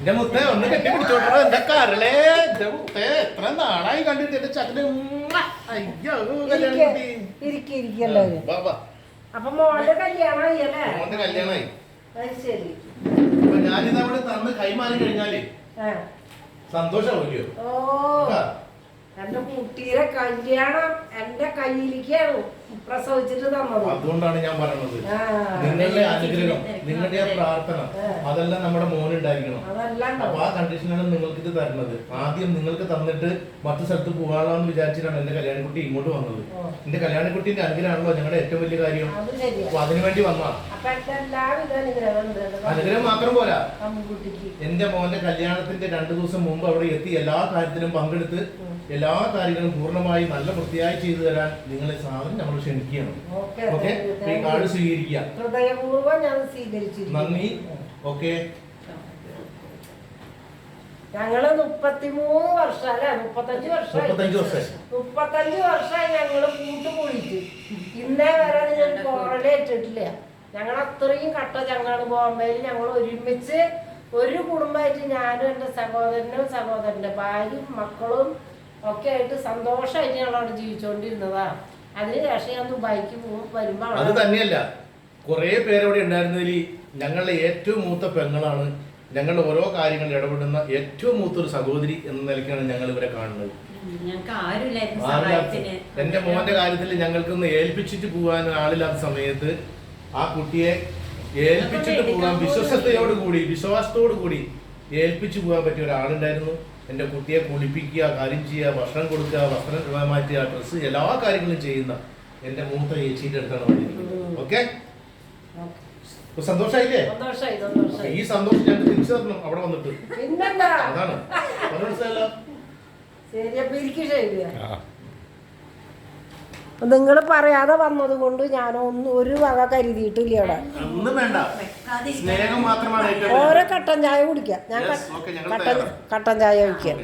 എന്റെ മുത്തേ ഒന്ന് കെട്ടി പിടിച്ചോട്ടോ എന്റെ കരളേ എന്റെ മുത്തേ എത്ര നാളായി കണ്ടിട്ട് എന്റെ ചക്കന് അയ്യോ കല്യാണം. അപ്പൊ മോന്റെ കല്യാണമായി അല്ലേ? മോന്റെ കല്യാണമായി. അത് ശരി. അപ്പൊ ഞാനിത് അവിടെ തന്ന് കൈമാറി കഴിഞ്ഞാൽ. സന്തോഷമാവില്ലയോ ഓ. എന്റെ കുട്ടിയുടെ കല്യാണം എന്റെ കയ്യിലേക്കാണ് പ്രസവിച്ചിട്ട് തന്നത്. അതുകൊണ്ടാണ് ഞാൻ പറയുന്നത്. നിങ്ങളുടെ അനുഗ്രഹം നിങ്ങളുടെ പ്രാർത്ഥന അതെല്ലാം നമ്മുടെ മോൻ ഉണ്ടായിരിക്കണം. അപ്പൊ ആ കണ്ടീഷനാണ് നിങ്ങൾക്ക് ഇത് തരുന്നത്. ആദ്യം നിങ്ങൾക്ക് തന്നിട്ട് മറ്റു സ്ഥലത്ത് പോകാമെന്ന് വിചാരിച്ചിട്ടാണ് എന്റെ കല്യാണിക്കുട്ടി ഇങ്ങോട്ട് വന്നത്. എന്റെ കല്യാണിക്കുട്ടിന്റെ അനുഗ്രഹമാണല്ലോ ഞങ്ങളുടെ ഏറ്റവും വലിയ കാര്യം. അപ്പൊ അതിനുവേണ്ടി വന്നാ അനുഗ്രഹം മാത്രം പോരാ. എന്റെ മോന്റെ കല്യാണത്തിന്റെ രണ്ടു ദിവസം മുമ്പ് അവിടെ എത്തി എല്ലാ കാര്യത്തിലും പങ്കെടുത്ത് എല്ലാ കാര്യങ്ങളും പൂർണമായി നല്ല വൃത്തിയായി ചെയ്തു തരാൻ നിങ്ങളെ സാധനം നമ്മൾ ക്ഷണിക്കുകയാണ്. ഓക്കെ ഈ കാർഡ് സ്വീകരിക്കുക. ഹൃദയപൂർവം ഞാൻ നന്ദി. ഓക്കെ. ഞങ്ങൾ മുപ്പത്തിമൂന്ന് വർഷം അല്ലെ മുപ്പത്തഞ്ച് വർഷമായി. മുപ്പത്തഞ്ച് വർഷമായി. ഞങ്ങൾ കൂട്ടുകൂടിയിട്ട് ഇന്നേ വരെ ഞാൻ കോറലേ ഇട്ടിട്ടില്ല. ഞങ്ങൾ അത്രയും കട്ട ചങ്ങാണ് ബോംബെയിൽ ഞങ്ങൾ ഒരുമിച്ച് ഒരു കുടുംബമായിട്ട് ഞാനും എന്റെ സഹോദരനും സഹോദരന്റെ ഭാര്യയും മക്കളും ഒക്കെ ആയിട്ട് സന്തോഷമായിട്ട് ഞങ്ങൾ അവിടെ ജീവിച്ചുകൊണ്ടിരുന്നതാ. അതിനുശേഷം ഞാൻ ദുബായിക്ക് പോകും അത് തന്നെയല്ല. കുറെ പേരവിടെ ഉണ്ടായിരുന്നതിൽ ഞങ്ങളുടെ ഏറ്റവും മൂത്ത പെങ്ങളാണ്. ഞങ്ങളുടെ ഓരോ കാര്യങ്ങളിൽ ഇടപെടുന്ന ഏറ്റവും മൂത്തൊരു സഹോദരി എന്ന നിലയ്ക്കാണ് ഞങ്ങൾ ഇവരെ കാണുന്നത്. എന്റെ മോന്റെ കാര്യത്തിൽ ഞങ്ങൾക്കൊന്ന് ഏൽപ്പിച്ചിട്ട് പോകാൻ ആളില്ലാത്ത സമയത്ത്. ആ കുട്ടിയെ ഏൽപ്പിച്ചിട്ട് പോകാൻ വിശ്വസത്തോടു കൂടി വിശ്വാസത്തോടു കൂടി ഏൽപ്പിച്ചു പോകാൻ പറ്റിയ ഒരാളുണ്ടായിരുന്നു. എന്റെ കുട്ടിയെ കുളിപ്പിക്കുക കാര്യം ചെയ്യുക ഭക്ഷണം കൊടുക്കുക വസ്ത്രം മാറ്റുക ഡ്രസ്സ് എല്ലാ കാര്യങ്ങളും ചെയ്യുന്ന എന്റെ മൂത്ത ചേച്ചിയുടെ അടുത്താണ് പഠിക്കുന്നത് ഓക്കെ സന്തോഷായില്ലേ? ഈ സന്തോഷം ഞാൻ തിരിച്ചു തരണം. അവിടെ വന്നിട്ട്. അതാണ്. അപ്പൊ നിങ്ങൾ പറയാതെ വന്നത് കൊണ്ട് ഞാൻ ഒന്നും ഒരു വക കരുതിയിട്ടില്ല അവിടെ ഒന്നും വേണ്ട. സ്നേഹം മാത്രമാണ് ഓരോ കട്ടൻ ചായ കുടിക്കാം. ഞാൻ കട്ടൻ കട്ടൻ ചായ കുടിക്കാം.